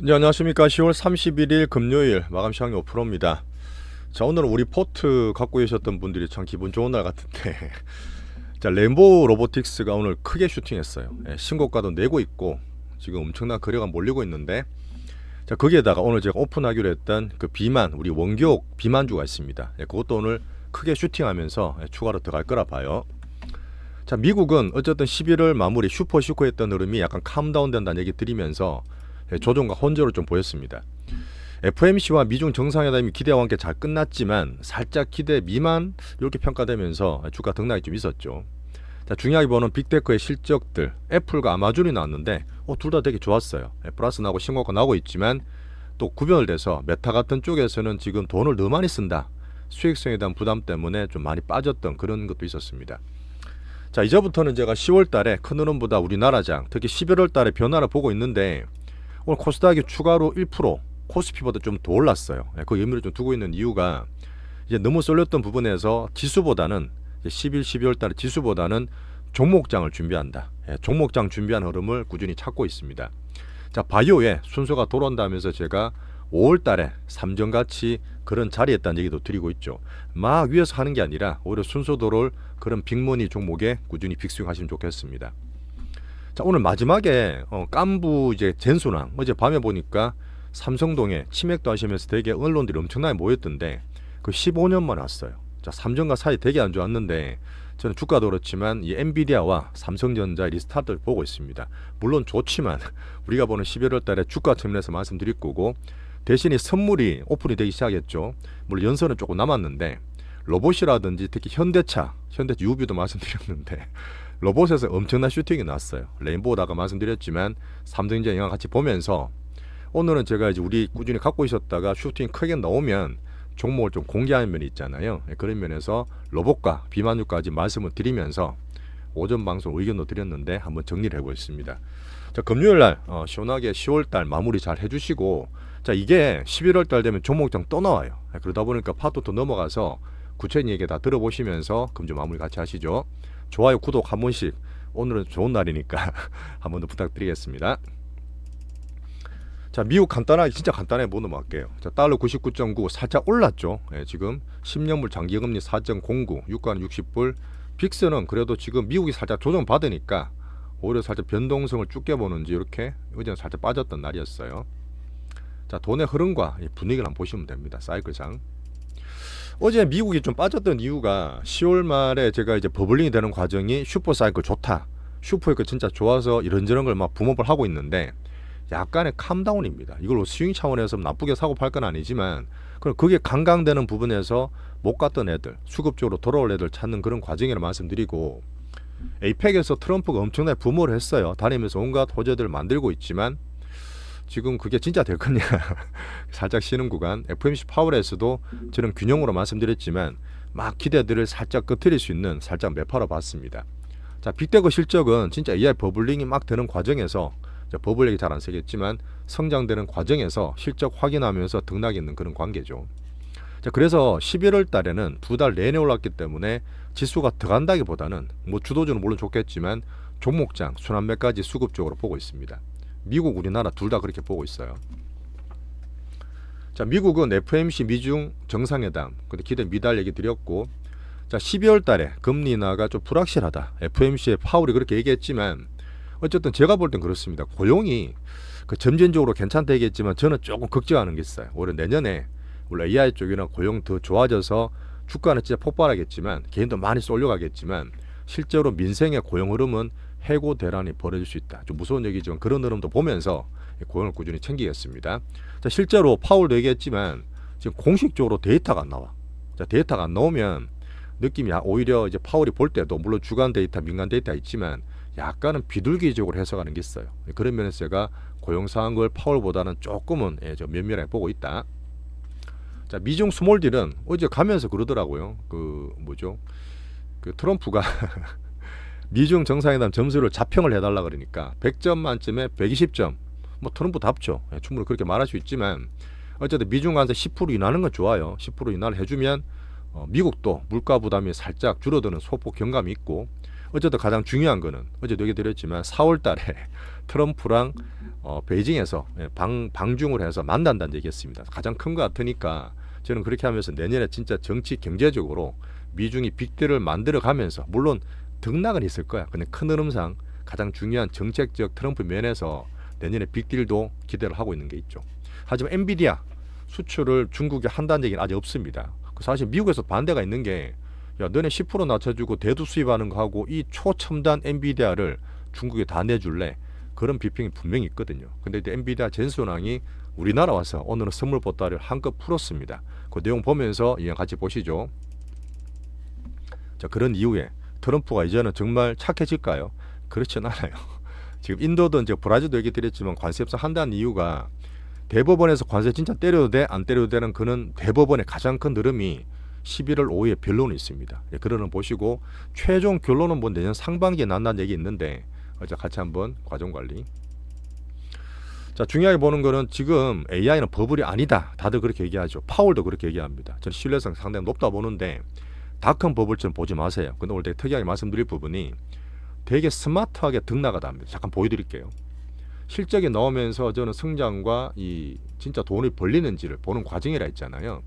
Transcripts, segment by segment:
네, 안녕하십니까. 10월 31일 금요일 마감 시간이 5%입니다. 자, 오늘은 우리 포트 갖고 계셨던 분들이 참 기분 좋은 날 같은데. 자, 램보 로보틱스가 오늘 크게 슈팅했어요. 예, 신고가도 내고 있고 지금 엄청난 거래가 몰리고 있는데 자, 거기에다가 오늘 제가 오픈하기로 했던 그 비만, 우리 원기옥 비만주가 있습니다. 예, 그것도 오늘 크게 슈팅하면서 예, 추가로 들어갈 거라 봐요. 자, 미국은 어쨌든 11월 마무리 슈퍼 슈퍼했던 흐름이 약간 캄다운 된다는 얘기 드리면서 예, 조정과 혼조를 좀 보였습니다. FMC와 미중 정상회담이 기대와 함께 잘 끝났지만 살짝 기대 미만 이렇게 평가되면서 주가 등락이 좀 있었죠. 자, 중요하게 보는 빅테크의 실적들 애플과 아마존이 나왔는데 어, 둘 다 되게 좋았어요. 예, 플러스 나고 신고가 나오고 있지만 또 구별돼서 메타 같은 쪽에서는 지금 돈을 너무 많이 쓴다. 수익성에 대한 부담 때문에 좀 많이 빠졌던 그런 것도 있었습니다. 자 이제부터는 제가 10월 달에 큰 흐름보다 우리나라장 특히 11월 달에 변화를 보고 있는데 오늘 코스닥이 추가로 1% 코스피보다 좀 더 올랐어요. 예, 그 의미를 좀 두고 있는 이유가 이제 너무 쏠렸던 부분에서 지수보다는 이제 11, 12월 달에 지수보다는 종목장을 준비한다. 예, 종목장 준비한 흐름을 꾸준히 찾고 있습니다. 자 바이오에 순서가 돌아온다면서 제가 5월 달에 삼정같이 그런 자리에 있다는 얘기도 드리고 있죠. 막 위에서 하는 게 아니라 오히려 순서도를 그런 빅머니 종목에 꾸준히 빅스윙 하시면 좋겠습니다. 자 오늘 마지막에 어, 깐부 이제 젠순왕 어제 밤에 보니까 삼성동에 치맥도 하시면서 되게 언론들이 엄청나게 모였던데 그 15년 만에 왔어요. 자 삼성과 사이 되게 안 좋았는데 저는 주가도 그렇지만 이 엔비디아와 삼성전자 리스타트를 보고 있습니다. 물론 좋지만 우리가 보는 11월 달에 주가 측면에서 말씀드릴 거고 대신에 선물이 오픈이 되기 시작했죠. 물론 연설은 조금 남았는데 로봇이라든지 특히 현대차, 현대차 유비도 말씀드렸는데 로봇에서 엄청난 슈팅이 났어요. 레인보우다가 말씀드렸지만 삼성전자 영화 같이 보면서 오늘은 제가 이제 우리 꾸준히 갖고 있었다가 슈팅 크게 나오면 종목을 좀 공개하는 면이 있잖아요. 예, 그런 면에서 로봇과 비만유까지 말씀을 드리면서 오전 방송 의견도 드렸는데 한번 정리를 해보겠습니다. 자 금요일 날 어, 시원하게 10월 달 마무리 잘 해주시고 자 이게 11월 달 되면 종목장 또 나와요. 예, 그러다 보니까 파도 또 넘어가서 구체적인 얘기 다 들어보시면서 금주 마무리 같이 하시죠. 좋아요 구독 한 번씩 오늘은 좋은 날이니까 한 번 더 부탁드리겠습니다. 자 미국 간단하게 진짜 간단하게 뭐 넘어갈게요. 자 달러 99.9 살짝 올랐죠. 예, 지금 10년물 장기 금리 4.09 유가는 60불 빅스는 그래도 지금 미국이 살짝 조정 받으니까 오히려 살짝 변동성을 쭉 깨보는지 이렇게 어제는 살짝 빠졌던 날이었어요. 자 돈의 흐름과 이 분위기를 한번 보시면 됩니다. 사이클상. 어제 미국이 좀 빠졌던 이유가 10월 말에 제가 이제 버블링이 되는 과정이 슈퍼 사이클 좋다. 슈퍼에그 진짜 좋아서 이런저런 걸 막 붐업을 하고 있는데 약간의 캄다운입니다. 이걸 뭐 스윙 차원에서 나쁘게 사고 팔 건 아니지만 그럼 그게 강강되는 부분에서 못 갔던 애들 수급적으로 돌아올 애들 찾는 그런 과정이라 말씀드리고 에이펙에서 트럼프가 엄청나게 부모를 했어요. 다니면서 온갖 호재들을 만들고 있지만 지금 그게 진짜 될 거냐 살짝 쉬는 구간 FMC 파월에서도 저는 균형으로 말씀드렸지만 막 기대들을 살짝 끄트릴 수 있는 살짝 매파로 봤습니다. 자 빅테크 실적은 진짜 AI 버블링이 막 되는 과정에서 버블 얘기 잘 안 쓰겠지만 성장되는 과정에서 실적 확인하면서 등락이 있는 그런 관계죠. 자, 그래서 11월 달에는 두 달 내내 올랐기 때문에 지수가 들어간다기보다는 뭐 주도주는 물론 좋겠지만 종목장 순환매까지 수급적으로 보고 있습니다. 미국, 우리나라 둘 다 그렇게 보고 있어요. 자, 미국은 FMC 미중 정상회담, 근데 기대 미달 얘기 드렸고, 자, 12월 달에 금리 인하가 좀 불확실하다. FMC의 파울이 그렇게 얘기했지만, 어쨌든 제가 볼 땐 그렇습니다. 고용이 그 점진적으로 괜찮다 얘기했지만 저는 조금 걱정하는 게 있어요. 올해 내년에 원래 AI 쪽이나 고용 더 좋아져서 주가는 진짜 폭발하겠지만 개인도 많이 쏠려가겠지만 실제로 민생의 고용 흐름은 해고 대란이 벌어질 수 있다. 좀 무서운 얘기지만 그런 흐름도 보면서 고용을 꾸준히 챙기겠습니다. 자, 실제로 파울도 얘기했지만 지금 공식적으로 데이터가 안 나와. 자, 데이터가 안 나오면 느낌이 아, 오히려 이제 파울이 볼 때도 물론 주간 데이터, 민간 데이터 있지만 약간은 비둘기적으로 해석하는 게 있어요. 그런 면에서 제가 고용 상한 걸 파울보다는 조금은 예, 좀 면밀하게 보고 있다. 자 미중 스몰딜은 어제 가면서 그러더라고요. 그 뭐죠? 그 트럼프가 미중 정상회담 점수를 자평을 해달라 그러니까 100점 만점에 120점. 뭐 트럼프 답죠. 예, 충분히 그렇게 말할 수 있지만 어쨌든 미중 관세 10% 인하는 건 좋아요. 10% 인하를 해주면 어, 미국도 물가 부담이 살짝 줄어드는 소폭 경감이 있고 어쨌든 가장 중요한 거는 어제도 얘기 드렸지만 4월 달에 트럼프랑 어, 베이징에서 예, 방 방중을 해서 만난다는 얘기했습니다. 가장 큰 것 같으니까 저는 그렇게 하면서 내년에 진짜 정치 경제적으로 미중이 빅딜을 만들어 가면서 물론 등락은 있을 거야. 근데 큰 흐름상 가장 중요한 정책적 트럼프 면에서 내년에 빅딜도 기대를 하고 있는 게 있죠. 하지만 엔비디아 수출을 중국에 한다는 얘기는 아직 없습니다. 그 사실 미국에서 반대가 있는 게 야, 너네 10% 낮춰주고 대두 수입하는 거 하고 이 초첨단 엔비디아를 중국에 다 내줄래? 그런 비평이 분명히 있거든요. 근데 이제 엔비디아 젠소낭이 우리나라 와서 오늘은 선물 보따리를 한껏 풀었습니다. 그 내용 보면서 이랑 같이 보시죠. 자, 그런 이후에 트럼프가 이제는 정말 착해질까요? 그렇진 않아요. 지금 인도도 이제 브라질도 얘기 드렸지만 관세 협상 한다는 이유가 대법원에서 관세 진짜 때려도 돼? 안 때려도 되는 그는 대법원의 가장 큰 흐름이 11월 5일에 변론이 있습니다. 예, 그러는 보시고 최종 결론은 뭐 내년 상반기에 난다는 얘기 있는데 어제 같이 한번 과정 관리. 자 중요하게 보는 거는 지금 AI는 버블이 아니다. 다들 그렇게 얘기하죠. 파월도 그렇게 얘기합니다. 저는 신뢰성 상당히 높다 보는데 닷컴 버블처럼 보지 마세요. 근데 오늘 되게 특이하게 말씀드릴 부분이 되게 스마트하게 등락하다 합니다. 잠깐 보여드릴게요. 실적이 나오면서 저는 성장과 이 진짜 돈을 벌리는지를 보는 과정이라 했잖아요.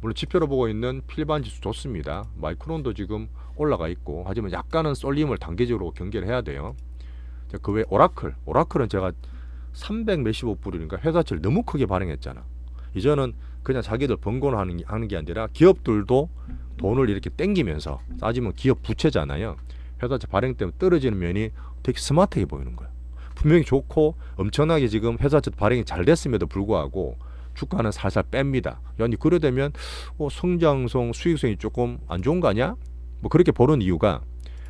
물론 지표로 보고 있는 필반 지수 좋습니다. 마이크론도 지금 올라가 있고 하지만 약간은 쏠림을 단계적으로 경계를 해야 돼요. 그 외 오라클, 오라클은 제가 300 몇십억 불이니까 회사채를 너무 크게 발행했잖아. 이제는 그냥 자기들 번거로 하는, 게- 하는 게 아니라 기업들도 돈을 이렇게 땡기면서 따지면 기업 부채잖아요. 회사채 발행 때문에 떨어지는 면이 되게 스마트해 보이는 거야. 분명히 좋고 엄청나게 지금 회사채 발행이 잘 됐음에도 불구하고 주가는 살살 뺍니다. 아니 그러되면 어, 성장성 수익성이 조금 안 좋은 거 아니야? 뭐 그렇게 보는 이유가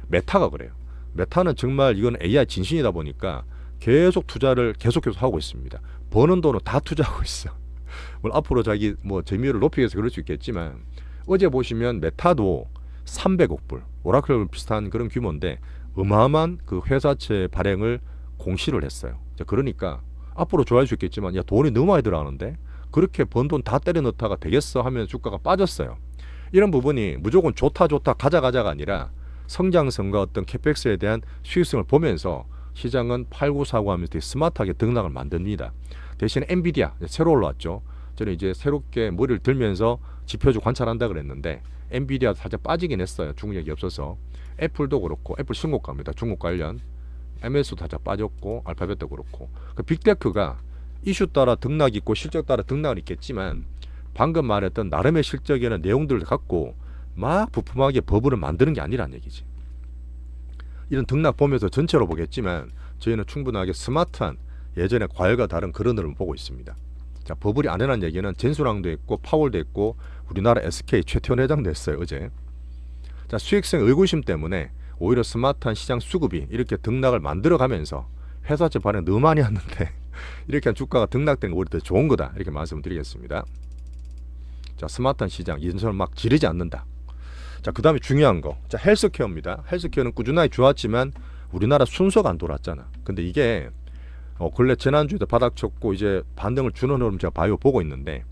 메타가 그래요. 메타는 정말 이건 AI 진신이다 보니까 계속 투자를 계속해서 하고 있습니다. 버는 돈은 다 투자하고 있어. 물론 앞으로 자기 뭐 점유율을 높이기 위해서 그럴 수 있겠지만 어제 보시면 메타도 300억 불, 오라클 비슷한 그런 규모인데 어마어마한 그 회사채 발행을 공시를 했어요. 자, 그러니까 앞으로 좋아할 수 있겠지만 야 돈이 너무 많이 들어가는데 그렇게 번 돈 다 때려 넣다가 되겠어 하면 주가가 빠졌어요. 이런 부분이 무조건 좋다 좋다 가자 가자가 아니라 성장성과 어떤 캐펙스에 대한 수익성을 보면서 시장은 팔고 사고 하면서 되게 스마트하게 등락을 만듭니다. 대신에 엔비디아 새로 올라왔죠. 저는 이제 새롭게 머리를 들면서 지표주 관찰한다 그랬는데 엔비디아 살짝 빠지긴 했어요. 중국력이 없어서 애플도 그렇고 애플 신고가입니다. 중국 관련 MS도 살짝 빠졌고 알파벳도 그렇고 그 빅테크가 이슈 따라 등락 있고 실적 따라 등락은 있겠지만 방금 말했던 나름의 실적이나 내용들을 갖고 막 부품하게 버블을 만드는 게 아니란 얘기지. 이런 등락 보면서 전체로 보겠지만 저희는 충분하게 스마트한 예전의 과열과 다른 그런 흐름을 보고 있습니다. 자, 버블이 안 해난 얘기는 젠수랑도 있고 파월도 있고 우리나라 SK 최태원 회장도 했어요 어제. 자, 수익성 의구심 때문에 오히려 스마트한 시장 수급이 이렇게 등락을 만들어가면서 회사채 발행 너무 많이 왔는데 이렇게 한 주가가 등락된 거 오히려 더 좋은 거다 이렇게 말씀을 드리겠습니다. 자, 스마트한 시장 이전처럼 막 지르지 않는다. 자, 그 다음에 중요한 거. 자, 헬스케어입니다. 헬스케어는 꾸준하게 좋았지만 우리나라 순서가 안 돌았잖아. 근데 이게 어, 근래 지난주에도 바닥 쳤고 이제 반등을 주는 흐름 제가 바이오 보고 있는데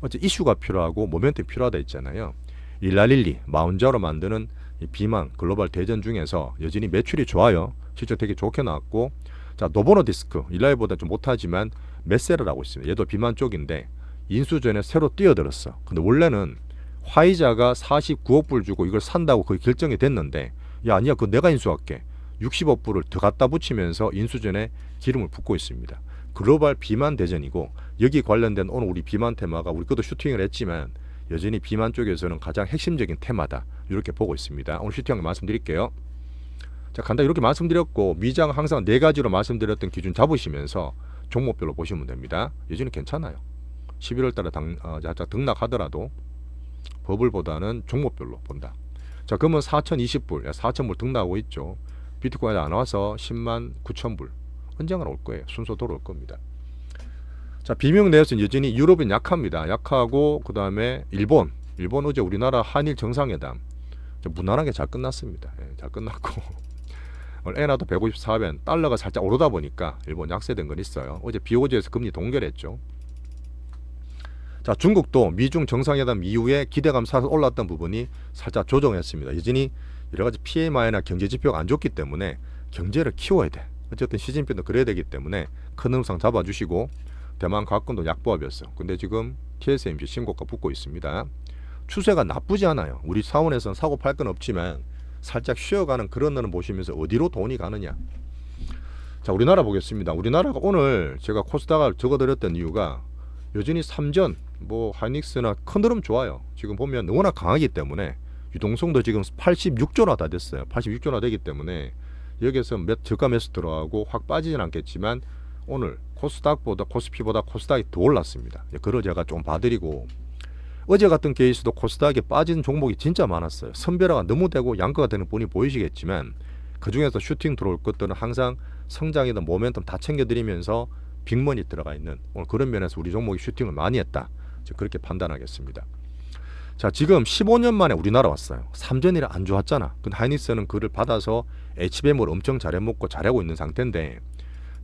어째 이슈가 필요하고 모멘텀이 필요하다 했잖아요. 일라릴리 마운자로 만드는 이 비만 글로벌 대전 중에서 여전히 매출이 좋아요. 실적 되게 좋게 나왔고 자 노보노 디스크 일라이보다 좀 못하지만 메세를 하고 있습니다. 얘도 비만 쪽인데 인수 전에 새로 뛰어들었어. 근데 원래는 화이자가 49억 불 주고 이걸 산다고 거의 결정이 됐는데 야 아니야 그거 내가 인수할게 60억 불을 더 갖다 붙이면서 인수전에 기름을 붓고 있습니다. 글로벌 비만 대전이고 여기 관련된 오늘 우리 비만 테마가 우리 것도 슈팅을 했지만 여전히 비만 쪽에서는 가장 핵심적인 테마다 이렇게 보고 있습니다. 오늘 슈팅한 거 말씀드릴게요. 자 간단히 이렇게 말씀드렸고 미장 항상 네 가지로 말씀드렸던 기준 잡으시면서 종목별로 보시면 됩니다. 여전히 괜찮아요. 11월 달에 당, 어, 등락하더라도 버블보다는 종목별로 본다. 자 그러면 4,020불, 4,000불 등락하고 있죠. 비트코인이 안 와서 10만 9천 불 언젠가 올 거예요. 순서대로 올 겁니다. 자 비명 내에서는 여전히 유럽은 약합니다. 약하고 그 다음에 일본, 일본 어제 우리나라 한일 정상회담 좀 무난하게 잘 끝났습니다. 예, 잘 끝났고 엔화도 154엔 달러가 살짝 오르다 보니까 일본 약세된 건 있어요. 어제 BOJ에서 금리 동결했죠. 자 중국도 미중 정상회담 이후에 기대감 살아 올랐던 부분이 살짝 조정했습니다. 여전히 여러 가지 PMI나 경제 지표가 안 좋기 때문에 경제를 키워야 돼. 어쨌든 시진핑도 그래야 되기 때문에 큰 음상 잡아주시고 대만 가건도 약보합이었어. 근데 지금 TSMC 신고가 붙고 있습니다. 추세가 나쁘지 않아요. 우리 사원에서는 사고 팔 건 없지만 살짝 쉬어가는 그런 날은 보시면서 어디로 돈이 가느냐. 자, 우리나라 보겠습니다. 우리나라가 오늘 제가 코스닥을 적어드렸던 이유가 여전히 삼전, 뭐 하이닉스나 큰 흐름 좋아요. 지금 보면 워낙 강하기 때문에 유동성도 지금 86조나 다 됐어요. 86조나 되기 때문에 여기서 몇 저가 매수 들어가고 확 빠지진 않겠지만 오늘 코스닥보다 코스피보다 코스닥이 더 올랐습니다. 예, 그걸 제가 좀 봐드리고 어제 같은 케이스도 코스닥에 빠진 종목이 진짜 많았어요. 선별화가 너무 되고 양거가 되는 분이 보이시겠지만 그 중에서 슈팅 들어올 것들은 항상 성장이든 모멘텀 다 챙겨드리면서 빅머니 들어가 있는 오늘 그런 면에서 우리 종목이 슈팅을 많이 했다. 그렇게 판단하겠습니다. 자 지금 15년 만에 우리나라 왔어요. 삼전이라 안 좋았잖아. 근데 하이닉스는 그를 받아서 HBM을 엄청 잘해먹고 잘하고 있는 상태인데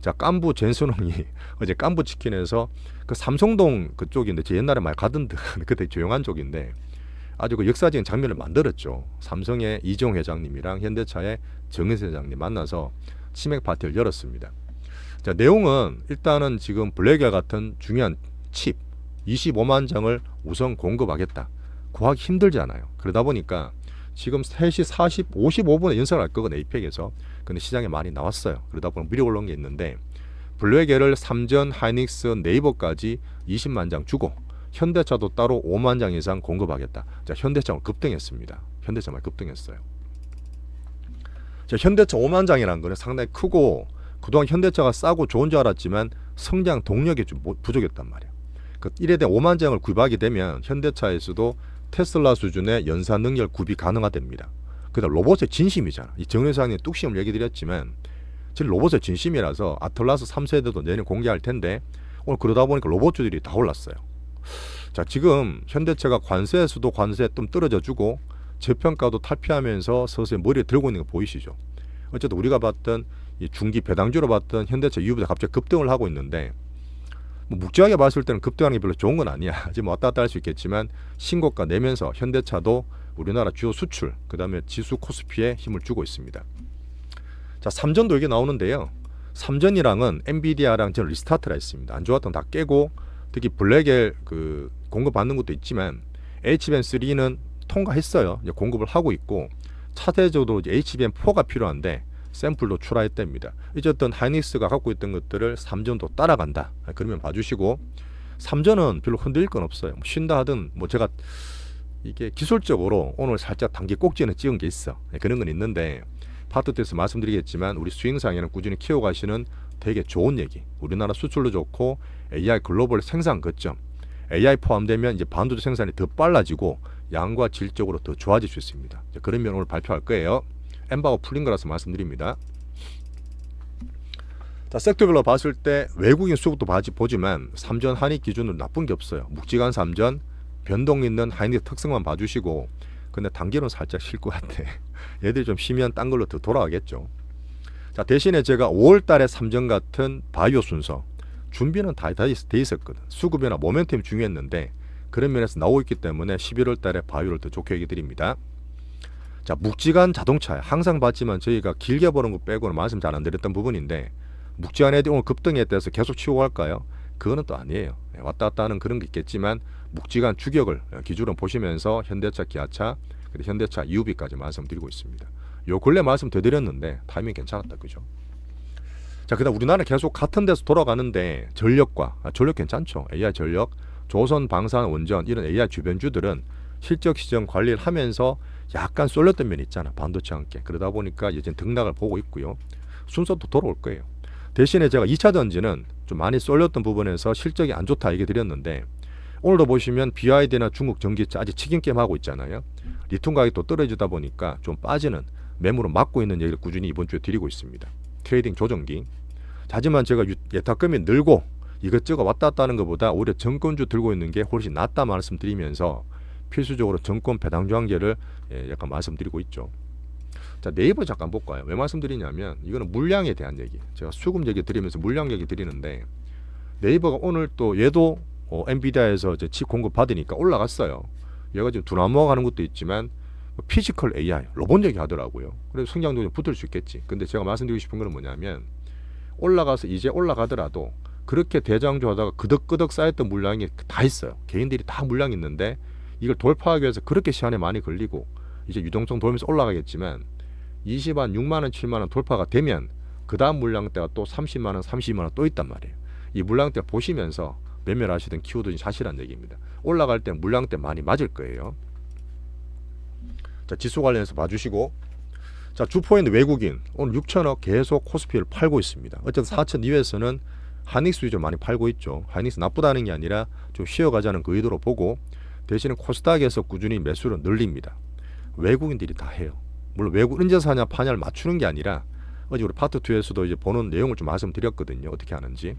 자 깐부 젠순홍이 어제 깐부 치킨에서 그 삼성동 그쪽인데 제 옛날에 많이 가던 데 그때 조용한 쪽인데 아주 그 역사적인 장면을 만들었죠. 삼성의 이종 회장님이랑 현대차의 정은세 회장님 만나서 치맥 파티를 열었습니다. 자 내용은 일단은 지금 블랙과 같은 중요한 칩 25만 장을 우선 공급하겠다. 구하기 힘들잖아요. 그러다 보니까 지금 3시 40, 55분에 연설을 할 거거든요. 에이펙에서. 근데 시장에 많이 나왔어요. 그러다 보면 미리 올라온 게 있는데 블랙에를 삼전, 하이닉스, 네이버까지 20만 장 주고 현대차도 따로 5만 장 이상 공급하겠다. 자, 현대차가 급등했습니다. 현대차만 급등했어요. 자, 현대차 5만 장이라는 거는 상당히 크고 그동안 현대차가 싸고 좋은 줄 알았지만 성장 동력이 좀 못- 부족했단 말이야. 그 1에 대한 5만 장을 구입하게 되면 현대차에서도 테슬라 수준의 연산 능력 구입이 가능하답니다. 그다음 로봇의 진심이잖아. 이 정회사님 뚝심을 얘기 드렸지만 지금 로봇의 진심이라서 아틀라스 3세대도 내년 공개할 텐데 오늘 그러다 보니까 로봇주들이 다 올랐어요. 자 지금 현대차가 관세에서도 관세 좀 떨어져 주고 저평가도 탈피하면서 서서히 머리에 들고 있는 거 보이시죠? 어쨌든 우리가 봤던 이 중기 배당주로 봤던 현대차 유보가 갑자기 급등을 하고 있는데 뭐 묵직하게 봤을 때는 급등하는 게 별로 좋은 건 아니야. 지금 왔다 갔다 할 수 있겠지만 신고가 내면서 현대차도 우리나라 주요 수출 그다음에 지수 코스피에 힘을 주고 있습니다. 자 삼전도 이게 나오는데요. 삼전이랑은 엔비디아랑 지금 리스타트가 있습니다. 안 좋았던 다 깨고 특히 블랙엘 그 공급 받는 것도 있지만 HBM3는 통과했어요. 이제 공급을 하고 있고 이제 HBM4가 필요한데 샘플도 출하했답니다. 이제 어떤 하이닉스가 갖고 있던 것들을 삼전도 따라간다. 그러면 봐주시고 삼전은 별로 흔들릴 건 없어요. 뭐 쉰다 하든 뭐 제가 이게 기술적으로 오늘 살짝 단기 꼭지는 찍은 게 있어. 네, 그런 건 있는데 파트 때에서 말씀드리겠지만 우리 수익상에는 꾸준히 키워가시는 되게 좋은 얘기. 우리나라 수출도 좋고 AI 글로벌 생산 거점. AI 포함되면 이제 반도체 생산이 더 빨라지고 양과 질적으로 더 좋아질 수 있습니다. 그런 면 오늘 발표할 거예요. 엠바고 풀린 거라서 말씀드립니다. 자, 섹터별로 봤을 때 외국인 수급도 보지만 삼전 한익 기준으로 나쁜 게 없어요. 묵직한 삼전, 변동 있는 하이닉 특성만 봐주시고 근데 단기는 살짝 쉴 것 같아. 얘들이 좀 쉬면 딴 걸로 더 돌아가겠죠. 자 대신에 제가 5월달에 삼전 같은 바이오 순서 준비는 다 돼 있었거든. 수급이나 모멘텀이 중요했는데 그런 면에서 나오고 있기 때문에 11월달에 바이오를 더 좋게 얘기 드립니다. 자 묵직한 자동차 항상 봤지만 저희가 길게 보는 거 빼고는 말씀 잘 안 드렸던 부분인데 묵직한 애들이 오늘 급등에 대해서 계속 치고 갈까요? 그거는 또 아니에요. 네, 왔다 갔다 하는 그런 게 있겠지만 묵직한 주격을 기준으로 보시면서 현대차, 기아차, 그리고 현대차, UB까지 말씀드리고 있습니다. 요 근래 말씀 드렸는데 타이밍 괜찮았다 그죠? 자 그다음 우리나라 계속 같은 데서 돌아가는데 전력과 아, 전력 괜찮죠? AI 전력, 조선 방산 원전 이런 AI 주변주들은 실적 시정 관리를 하면서 약간 쏠렸던 면이 있잖아 반도체 함께. 그러다 보니까 이제 등락을 보고 있고요. 순서도 돌아올 거예요. 대신에 제가 2차 전지는 좀 많이 쏠렸던 부분에서 실적이 안 좋다 얘기 드렸는데 오늘도 보시면 BYD나 중국 전기차 아직 치킨 게임 하고 있잖아요. 리튬 가격이 또 떨어지다 보니까 좀 빠지는 매물을 막고 있는 얘기를 꾸준히 이번 주에 드리고 있습니다. 트레이딩 조정기. 하지만 제가 유- 예탁금이 늘고 이것저것 왔다 갔다 하는 것보다 오히려 정권주 들고 있는 게 훨씬 낫다 말씀드리면서 필수적으로 정권 배당주 한계를 예, 약간 말씀드리고 있죠. 자 네이버 잠깐 볼까요? 왜 말씀드리냐면 이거는 물량에 대한 얘기. 제가 수급 얘기 드리면서 물량 얘기 드리는데 네이버가 오늘 또 얘도 어, 엔비디아에서 이제 칩 공급 받으니까 올라갔어요. 얘가 지금 두나무가는 것도 있지만 뭐 피지컬 AI 로봇 얘기 하더라고요. 그래서 성장도 좀 붙을 수 있겠지. 근데 제가 말씀드리고 싶은 거는 뭐냐면 올라가서 이제 올라가더라도 그렇게 대장주하다가 그덕그덕 쌓였던 물량이 다 있어요. 개인들이 다 물량 있는데 이걸 돌파하기 위해서 그렇게 시간이 많이 걸리고 이제 유동성 돌면서 올라가겠지만 20만, 6만 원, 7만 원 돌파가 되면 그 다음 물량대가 또 30만 원, 32만 원 또 있단 말이에요. 이 물량대 보시면서 매매하시든 키우든 사실한 얘기입니다. 올라갈 때 물량대 많이 맞을 거예요. 자 지수 관련해서 봐주시고 자 주포인 외국인 오늘 6천억 계속 코스피를 팔고 있습니다. 어쨌든 4천 이후에서는 하닉스 위주로 많이 팔고 있죠. 하닉스 나쁘다는 게 아니라 좀 쉬어가자는 그 의도로 보고 대신에 코스닥에서 꾸준히 매수를 늘립니다. 외국인들이 다 해요. 물론 외국 은재 사냐 파냐를 맞추는 게 아니라 어제 우리 파트 2에서도 이제 보는 내용을 좀 말씀드렸거든요. 어떻게 하는지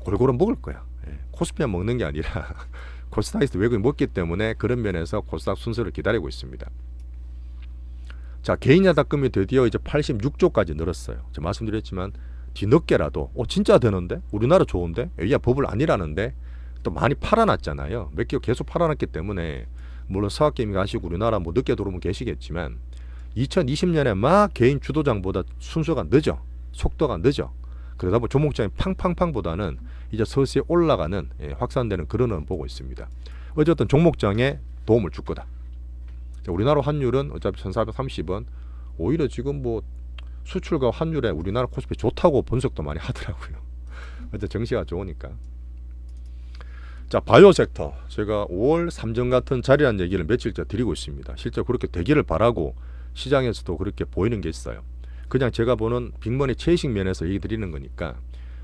골고루 먹을 거야. 예. 코스피만 먹는 게 아니라 코스닥에서 외국인 먹기 때문에 그런 면에서 코스닥 순서를 기다리고 있습니다. 자 개인 야닥금이 드디어 이제 86조까지 늘었어요. 제가 말씀드렸지만 뒤늦게라도 어 진짜 되는데 우리나라 좋은데 여기가 법을 아니라는데 또 많이 팔아놨잖아요. 몇 개월 계속 팔아놨기 때문에 물론 서학개미 가시고 우리나라 뭐 늦게 들어오면 계시겠지만 2020년에 막 개인 주도장보다 순서가 늦어 속도가 늦어 그러다 보니 조목장이 팡팡팡보다는 이제 서서히 올라가는 예, 확산되는 그런 은 보고 있습니다. 어쨌든 종목장에 도움을 줄 거다. 자, 우리나라 환율은 어차피 1,430원 오히려 지금 뭐 수출과 환율에 우리나라 코스피 좋다고 분석도 많이 하더라고요. 어쨌든 정시가 좋으니까. 자 바이오 섹터 제가 5월 삼정 같은 자리란 얘기를 며칠째 드리고 있습니다. 실제 그렇게 되기를 바라고 시장에서도 그렇게 보이는 게 있어요. 그냥 제가 보는 빅머니 채식 면에서 얘기 드리는 거니까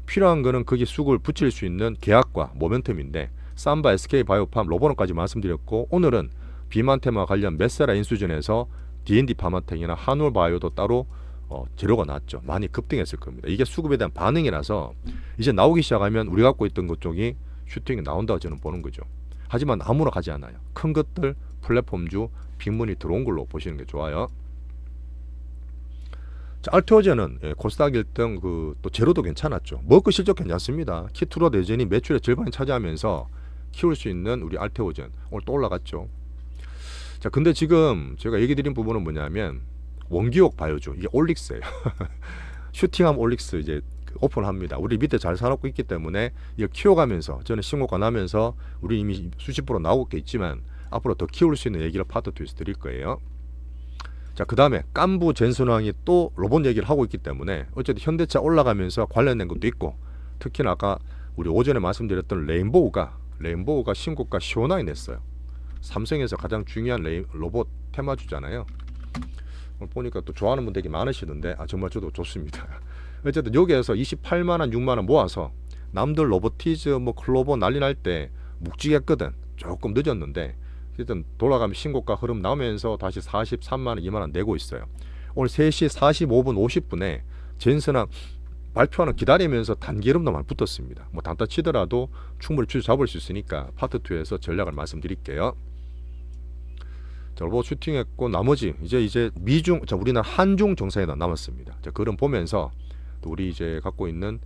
필요한 거는 거기 수급을 붙일 수 있는 계약과 모멘텀인데 삼바, SK 바이오팜, 로보노까지 말씀드렸고 오늘은 비만 테마 관련 메세라 인수전에서 D&D 파마텍이나 한올 바이오도 따로 어, 재료가 나왔죠. 많이 급등했을 겁니다. 이게 수급에 대한 반응이라서 이제 나오기 시작하면 우리 갖고 있던 것 쪽이 슈팅이 나온다고 저는 보는 거죠. 하지만 아무나 가지 않아요. 큰 것들 플랫폼주 빅문이 들어온 걸로 보시는 게 좋아요. 자, 알테오제는 예, 코스닥 1등 그 또 제로도 괜찮았죠. 먹고 실적 괜찮습니다. 키트로 대전이 매출의 절반을 차지하면서 키울 수 있는 우리 알테오젠 오늘 또 올라갔죠. 자, 근데 지금 제가 얘기 드린 부분은 뭐냐면 원기옥 바이오주 이게 올릭스예요. 슈팅하면 올릭스 이제 그 오픈합니다. 우리 밑에 잘 사놓고 있기 때문에 이걸 키워가면서 저는 신고가 나면서 우리 이미 수십 프로 나오고 있지만 앞으로 더 키울 수 있는 얘기를 파트 2에서 드릴 거예요. 자, 그 다음에 깐부 젠순왕이 또 로봇 얘기를 하고 있기 때문에 어쨌든 현대차 올라가면서 관련된 것도 있고 특히나 아까 우리 오전에 말씀드렸던 레인보우가 레인보우가 신고가 시원하게 냈어요. 삼성에서 가장 중요한 레인, 로봇 테마주잖아요. 보니까 또 좋아하는 분 되게 많으시던데 아 정말 저도 좋습니다. 어쨌든 여기에서 28만 원, 6만 원 모아서 남들 로보티즈 뭐 클로버 난리 날 때 묵직했거든. 조금 늦었는데 어쨌든 돌아가면 신고가 흐름 나오면서 다시 43만 원, 2만 원 내고 있어요. 오늘 3시 45분 50분에 젠슨랑 발표하는 기다리면서 단기름도 많이 붙었습니다. 뭐 단타 치더라도 충분히 주주 잡을 수 있으니까 파트 2에서 전략을 말씀드릴게요. 자, 로봇 슈팅했고 나머지 이제 이제 미중 자 우리나라 한중 정상회담 남았습니다. 자, 그럼 보면서 또 우리 이제 갖고 있는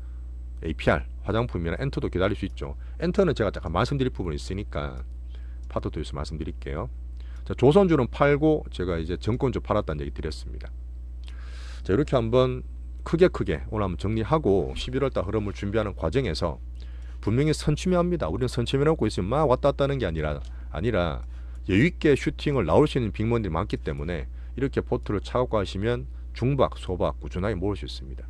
APR 화장품이나 엔터도 기다릴 수 있죠. 엔터는 제가 잠깐 말씀드릴 부분이 있으니까 파트 2에서 말씀드릴게요. 자, 조선주는 팔고 제가 이제 정권주 팔았다는 얘기 드렸습니다. 자, 이렇게 한번 크게 크게 오늘 한번 정리하고 11월 달 흐름을 준비하는 과정에서 분명히 선취매합니다. 우리는 선취매하고 있으면 막 왔다 갔다 하는 게 아니라 아니라 여유 있게 슈팅을 나올 수 있는 빅먼들이 많기 때문에 이렇게 포트를 차고 하시면 중박, 소박 꾸준하게 모을 수 있습니다.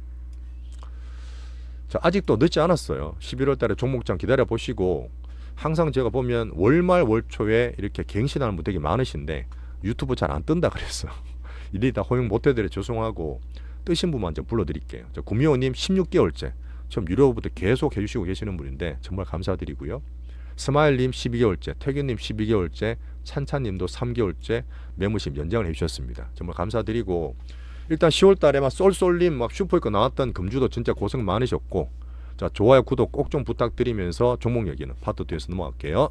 자, 아직도 늦지 않았어요. 11월 달에 종목장 기다려 보시고 항상 제가 보면 월말 월초에 이렇게 갱신하는 분 되게 많으신데 유튜브 잘 안 뜬다 그랬어. 일일이 다 호용 못 해드려 죄송하고 뜨신 분만 좀 불러드릴게요. 저 구미호님 16개월째 처음 유료부터 계속 해주시고 계시는 분인데 정말 감사드리고요. 스마일님 12개월째, 태균님 12개월째, 찬찬님도 3개월째 매무심 연장을 해주셨습니다. 정말 감사드리고 일단 10월 달에 막 쏠쏠님 막 슈퍼이커 나왔던 금주도 진짜 고생 많으셨고 자 좋아요 구독 꼭 좀 부탁드리면서 종목 얘기는 파트 2에서 넘어갈게요.